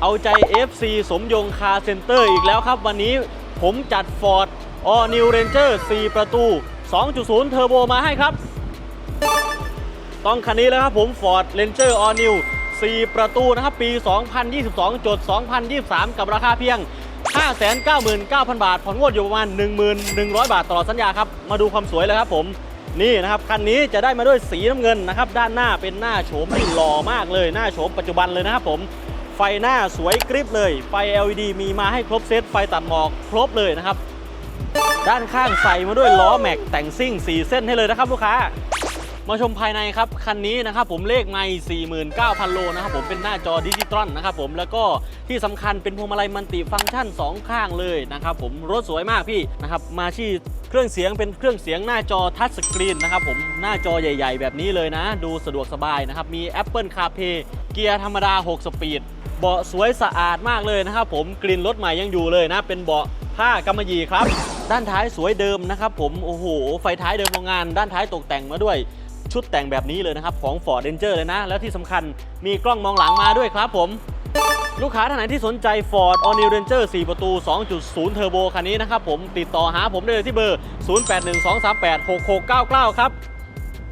เอาใจ FC สมยงคาเซ็นเตอร์อีกแล้วครับวันนี้ผมจัด Ford All New Ranger 4 ประตู 2.0 เทอร์โบมาให้ครับ ต้องคันนี้แล้วครับผม Ford Ranger All New 4 ประตูนะครับ ปี 2022จด2023 กับราคาเพียง 599,000 บาท ผ่อนงวดอยู่ประมาณ 1,100 บาทตลอดสัญญาครับ มาดูความสวยเลยครับผม นี่นะครับ คันนี้จะได้มาด้วยสีน้ำเงินนะครับ ด้านหน้าเป็นหน้าโฉมที่หล่อมากเลย หน้าโฉมปัจจุบันเลยนะครับผม ไฟหน้าสวยกริบเลย ไฟ LED มีมาให้ครบเซต ไฟตัดหมอกครบเลยนะครับ ด้านข้างใส่มาด้วยล้อแม็กแต่งซิ่ง 4 เส้นให้เลยนะครับลูกค้า มาชมภายในครับ คันนี้นะครับผมเลขไม่49,000 โลนะครับผมเป็นหน้าจอดิจิตอลนะครับผมแล้วก็ที่สำคัญเป็นพวงมาลัยมัลติฟังก์ชัน 2 ข้างเลยนะครับผมรถสวยมากพี่นะครับมาที่เครื่องเสียงเป็นเครื่องเสียงหน้าจอทัชสกรีนนะครับผมหน้าจอใหญ่ ๆ แบบนี้เลยนะ ดูสะดวกสบายนะครับมี Apple CarPlay เกียร์ธรรมดา 6 สปีด เบาะสวยสะอาดมากเลยนะครับผมกลิ่นรถใหม่ยังอยู่เลยนะ เป็นเบาะผ้ากำมะหยี่ครับ ด้านท้ายสวยเดิมนะครับผมโอ้โหไฟท้ายเดิมโรงงาน ด้านท้ายตกแต่งมาด้วยชุดแต่งแบบนี้เลยนะครับ ของ Ford Ranger เลยนะ แล้วที่สำคัญมีกล้องมองหลังมาด้วยครับผม ลูกค้าท่านไหนที่สนใจ Ford All New Ranger 4 ประตู 2.0เทอร์โบคันนี้นะครับผมติดต่อหาผมได้เลยที่เบอร์ 0812386699 ครับ